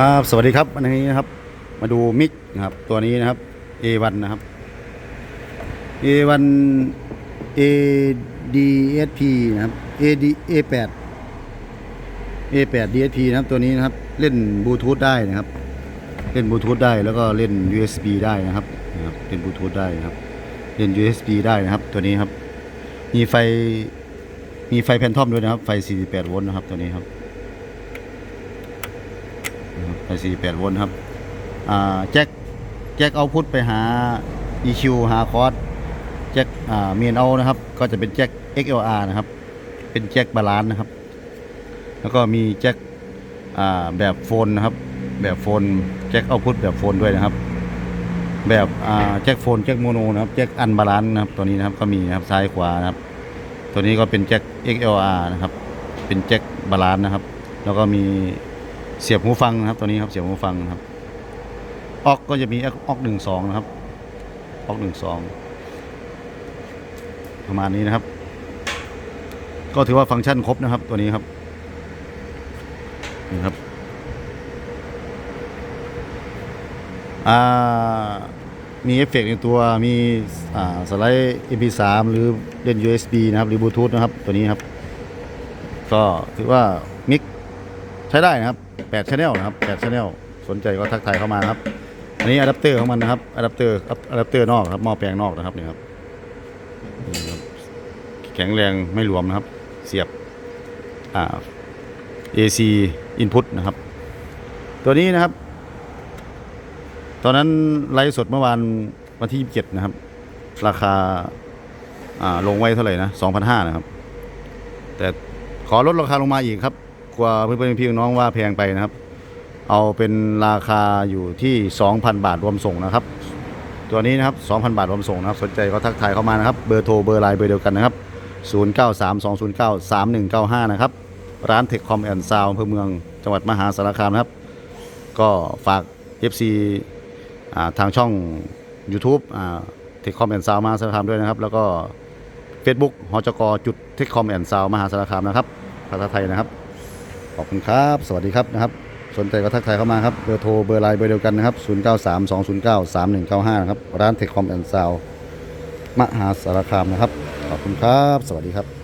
ครับสวัสดีครับวันนี้นะครับ มาดูมิกนะครับตัวนี้นะครับ A1 นะครับ A1 ADSP นะครับ AD A8 A8 DSP นะครับตัวนี้นะครับเล่นบลูทูธได้นะครับ เล่นบลูทูธได้แล้วก็เล่น USB ได้นะครับนะครับเล่นบลูทูธได้นะครับ เล่น USB ได้นะครับ ตัวนี้ครับ มีไฟมีไฟแพนทอมด้วยนะครับ ไฟ 48 โวลต์นะครับตัวนี้ครับ นะครับไป48โวลต์ครับอ่าแจ็คแจ็คเอาพุทไปหา EQ หาคอร์สแจ็คอ่าเมียนเอานะครับ ก็จะเป็นแจ็ค XLR นะครับ เป็นแจ็คบาลานซ์นะครับ แล้วก็มีแจ็คอ่าแบบโฟนนะครับ แบบโฟนแจ็คเอาพุทแบบโฟนด้วยนะครับ แบบอ่าแจ็คโฟนแจ็คโมโนนะครับแจ็คอันบาลานซ์นะครับตัวนี้นะครับก็มีนะครับซ้ายขวานะครับ ตัวนี้ก็เป็นแจ็ค XLR นะครับ เป็นแจ็คบาลานซ์นะครับ แล้วก็มี เสียบหูฟังนะครับ ตัวนี้ครับเสียบหูฟังนะครับออกก็จะมีออกหนึ่งสองนะครับออกหนึ่งสองประมาณนี้นะครับ ก็ถือว่าฟังก์ชันครบนะครับ ตัวนี้ครับนี่ครับอ่ามีเอฟเฟกต์ในตัวมีอ่าสไลด์ MP3 หรือเล่น USB นะครับหรือบลูทูธนะครับ ตัวนี้ครับ ก็ถือว่ามิก ช้ได้นะครับ8 channel นะครับ8 channel สนใจก็ทักทายเข้ามาครับ อันนี้อะแดปเตอร์ของมันนะครับอะแดปเตอร์อะแดปเตอร์นอกครับหม้อแปลงนอกนะครับนี่ครับนี่ครับแข็งแรงไม่หลวมนะครับ เสียบอ่า AC input นะครับ ตัวนี้นะครับ ตอนนั้นไลฟ์สดเมื่อวานวันที่ 27 นะครับ ราคาอ่าลงไว้เท่าไหร่นะ2,500 นะครับ แต่ขอลดราคาลงมาอีกครับ กว่าเพื่อนๆพี่น้องว่าแพงไปนะครับ เอาเป็นราคาอยู่ที่ 2,000 บาทรวมส่งนะครับ ตัวนี้นะครับ 2,000 บาทรวมส่งนะครับ สนใจก็ทักทายเข้ามานะครับ เบอร์โทรเบอร์ไลน์เบอร์เดียวกันนะครับ 0932093195 นะครับ ร้านเทคคอมแอนด์ซาวอำเภอเมืองจังหวัดมหาสารคามนะครับ ก็ฝาก FC าทางช่อง YouTube เทคคอมแอนด์ซาวมหาสารคามด้วยนะครับ แล้วก็ Facebook หจกจุดเทคคอมแอนด์ซาวมหาสารคามนะครับภาษาไทยนะครับ ขอบคุณครับ สวัสดีครับนะครับ สนใจก็ทักทายเข้ามาครับ เบอร์โทร เบอร์ไลน์ เบอร์เดียวกันนะครับ 0932093195 นะครับ ร้านเทคคอมแอนด์ซาวมหาสารคามนะครับ ขอบคุณครับ สวัสดีครับ